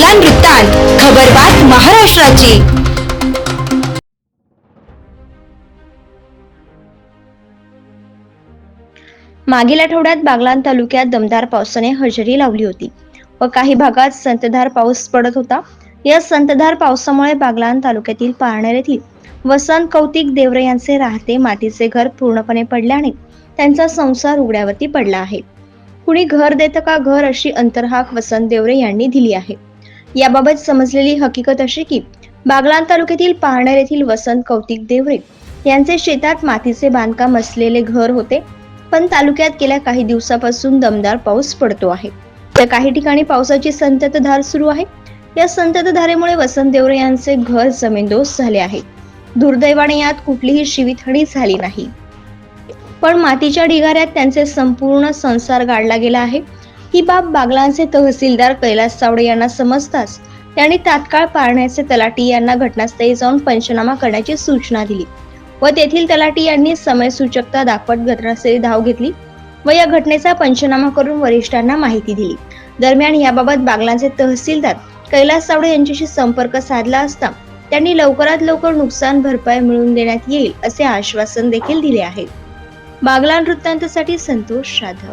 बागलान वृत्तांत खबरबात महाराष्ट्राची. मागील आठवड्यात बागलान तालुक्यात दमदार पावसाने हजेरी लावली होती व काही भागात संततधार पाऊस पडत होता. या संततधार पावसामुळे बागलान तालुक्यातील पारनेर येथील वसंत कौतिक देवरे यांचे राहते मातीचे घर पूर्णपणे पडल्याने त्यांचा संसार उघड्यावरती पडला आहे. कुणी घर देतं का घर अशी अंतर्हाक वसंत देवरे यांनी दिली आहे. याबाबत समजलेली हकीकत अशी की बागलाण तालुक्यातील पाहणार येथील वसंत कौतिक देवरे यांचे शेतात मातीचे बांधकाम असलेले घर होते पण तालुक्यात गेल्या काही दिवसापासून दमदार पाऊस पडतो आहे. तर काही ठिकाणी पावसाची संततधार सुरू आहे. या संततधारेमुळे वसंत देवरे यांचे घर जमीनदोस्त झाले आहे. दुर्दैवाने यात कुठलीही जीवितहानी झाली नाही. पण मातीच्या ढिगाऱ्यात त्यांचे संपूर्ण संसार गाडला गेला आहे. ही बाब बागलांचे तहसीलदार कैलास चावडे यांना समजताच त्यांनी तात्काळ पाळण्याचे तलाटी यांना घटनास्थळी जाऊन पंचनामा करण्याची सूचना दिली व तेथील तलाटी यांनी समयसूचकता दाखवत घटनास्थळी धाव घेतली व या घटनेचा पंचनामा करून वरिष्ठांना माहिती दिली. दरम्यान याबाबत बागलांचे तहसीलदार कैलास चावडे यांच्याशी संपर्क साधला असता त्यांनी लवकरात लवकर नुकसान भरपाई मिळवून देण्यात येईल असे आश्वासन देखील दिले आहे. बागलान वृत्तांतसाठी संतोष जाधव